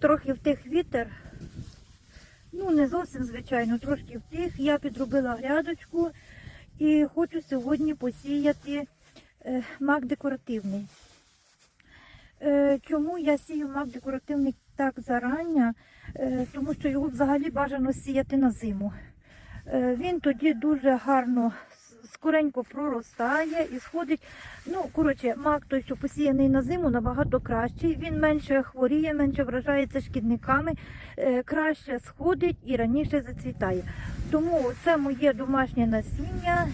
трохи втих вітер. Ну, не зовсім звичайно, трошки втих. Я підробила грядочку і хочу сьогодні посіяти е, мак декоративний. Е, Чому я сію мак декоративний так зарання? Е, Тому що його взагалі бажано сіяти на зиму. Він тоді дуже гарно скоренько проростає і сходить. Ну, коротше, мак той, що посіяний на зиму, набагато кращий. Він менше хворіє, менше вражається шкідниками, е, краще сходить і раніше зацвітає. Тому це моє домашнє насіння.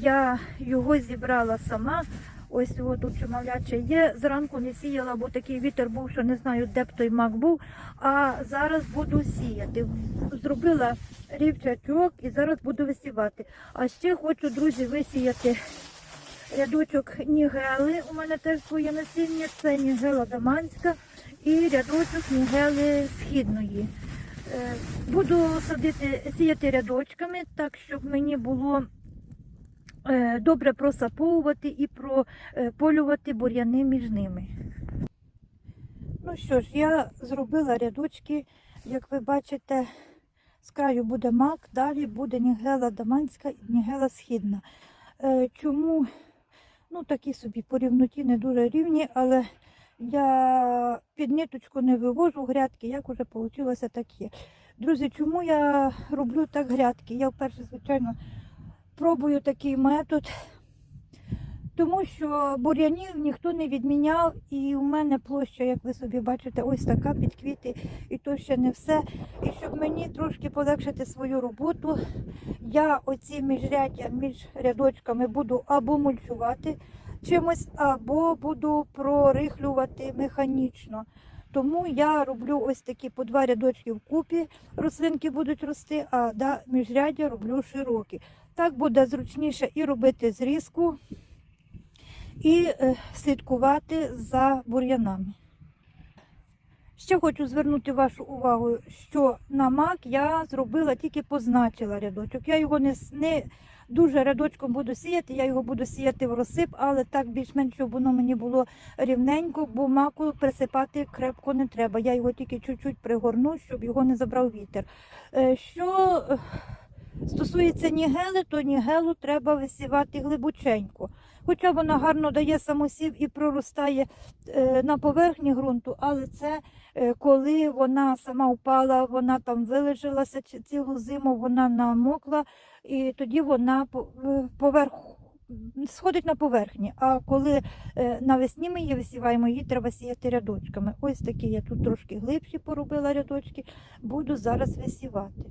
Я його зібрала сама. Ось його тут чималяче є. Зранку не сіяла, бо такий вітер був, що не знаю, де б той мак був. А зараз буду сіяти. Зробила рівчачок і зараз буду висівати. А ще хочу, друзі, висіяти рядочок нігели. У мене теж своє насіння. Це нігела даманська і рядочок нігели східної. Е, Буду садити, сіяти рядочками, так щоб мені було е, добре просаповувати і прополювати бур'яни між ними. Ну що ж, я зробила рядочки, як ви бачите, з краю буде мак, далі буде нігела даманська і нігела східна. Е, Чому? Ну, такі собі по рівноті не дуже рівні, але я під ниточку не вивожу грядки, як уже вийшло, так є. Друзі, чому я роблю так грядки? Я вперше, звичайно, пробую такий метод, тому що бур'янів ніхто не відміняв, і у мене площа, як ви собі бачите, ось така під квіти, і то ще не все. І щоб мені трошки полегшити свою роботу, я оці міжряддя між рядочками буду або мульчувати чимось, або буду прорихлювати механічно. Тому я роблю ось такі по два рядочки вкупі, рослинки будуть рости, а да, міжряддя роблю широкі. Так буде зручніше і робити зрізку, і е, слідкувати за бур'янами. Ще хочу звернути вашу увагу, що на мак я зробила тільки позначила рядочок. Я його не, не дуже рядочком буду сіяти, я його буду сіяти в розсип, але так більш-менш, щоб воно мені було рівненько, бо маку присипати крепко не треба. Я його тільки чуть-чуть пригорну, щоб його не забрав вітер. Е, Що е, стосується нігели, то нігелу треба висівати глибоченько. Хоча вона гарно дає самосів і проростає е, на поверхні ґрунту, але це е, коли вона сама впала, вона там вилежалася цілу зиму, вона намокла, і тоді вона е, поверх сходить на поверхні. А коли навесні ми її висіваємо, її треба сіяти рядочками. Ось такі я тут трошки глибші поробила рядочки, буду зараз висівати.